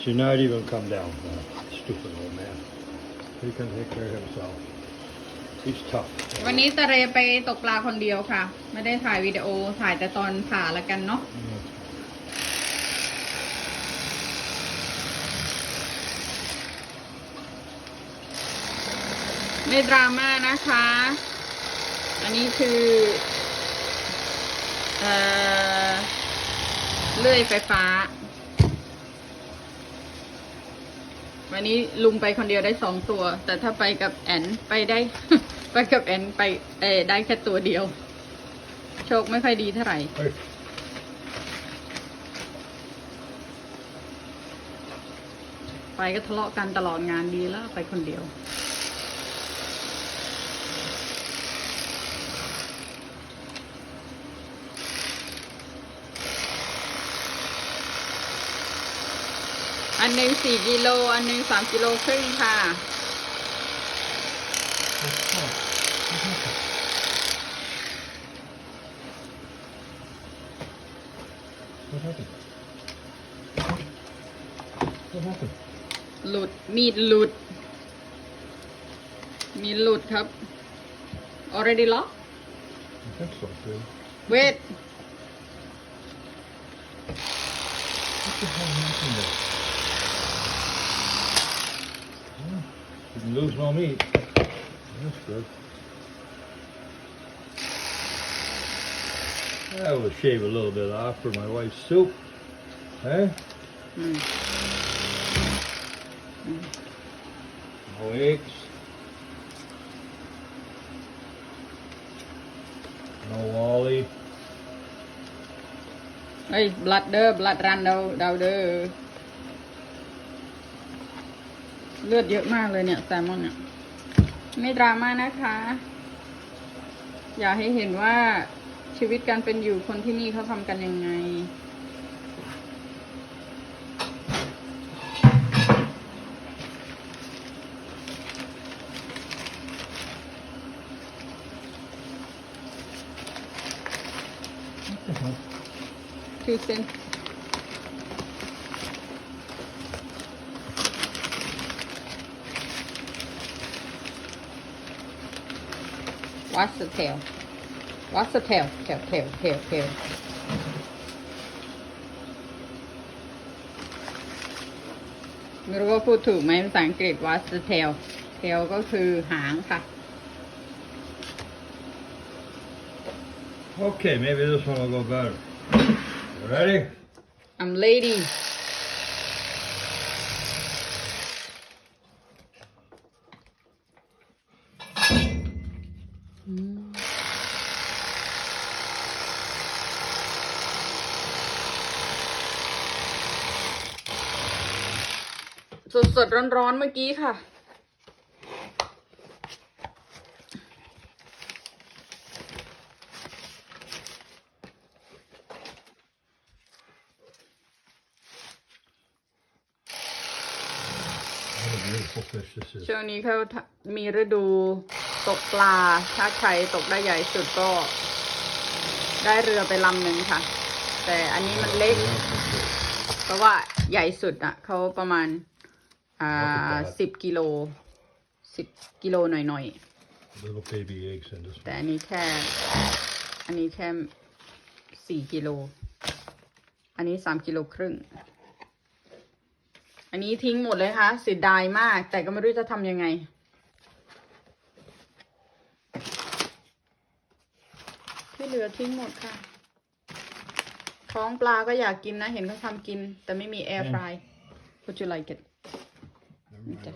Should not even come down. Uh, stupid old man. He can take care of himself. He's tough. วันนี้ตะเรไปตกปลาคนเดียวค่ะ ไม่ได้ถ่ายวิดีโอถ่ายแต่ตอนผ่าละกันเนาะ Mm. ไม่ดราม่านะคะ อันนี้คือเอ่อเลื่อยไฟฟ้า วันนี้ลุงไปคนเดียวได้สองตัว แต่ถ้าไปกับแอนไปได้ ไปกับแอนไปเออได้แค่ตัวเดียว โชคไม่ค่อยดีเท่าไหร่ Hey. ไปก็ทะเลาะกันตลอดงานดีแล้วไปคนเดียว อันหนึ่งสี่กิโล อันหนึ่งสามกิโลครึ่งค่ะ หลุดมีดหลุด มีหลุดครับ already lock wait lose no meat. That's good. I will shave a little bit off for my wife's soup. hey? Mm. No eggs. No wally. Hey, blood there, blood run down. เดาเด้อเลือดเยอะมากเลยเนี่ยแซลมอนเนี่ยไม่ดราม่านะคะ อยากให้เห็นว่าชีวิตการเป็นอยู่คนที่นี่เขาทำกันยังไง What the hell? คือเซนวัดสเทลวัดสเทลเทลเทลเทลเทลไม่รู้ว่าพูดถูกไหมภาษาอังกฤษวัดสเทลเทลก็คือหางค่ะ Okay, maybe this one will go better. You ready? I'm lady สดสดร้อนร้อนๆเมื่อกี้ค่ะ What a beautiful fish this is. ช่วงนี้เขาทะมีฤดูตกปลา ถ้าใครตกได้ใหญ่สุดก็ ได้เรือไปลำหนึ่งค่ะ แต่อันนี้มันเล็ก เพราะว่าใหญ่สุดอะเขาประมาณ อ่าสิบกิโลสิบกิโลหน่อย Little baby eggs in this ๆ แต่ one. อันนี้แค่ อันนี้แค่สี่กิโล อันนี้สามกิโลครึ่ง อันนี้ทิ้งหมดเลยค่ะเสียดายมาก แต่ก็ไม่รู้จะทำยังไง ที่เหลือทิ้งหมดค่ะ ท้องปลาก็อยากกินนะ เห็นเขาทำกิน แต่ไม่มีแอร์ฟราย Would you like it এটা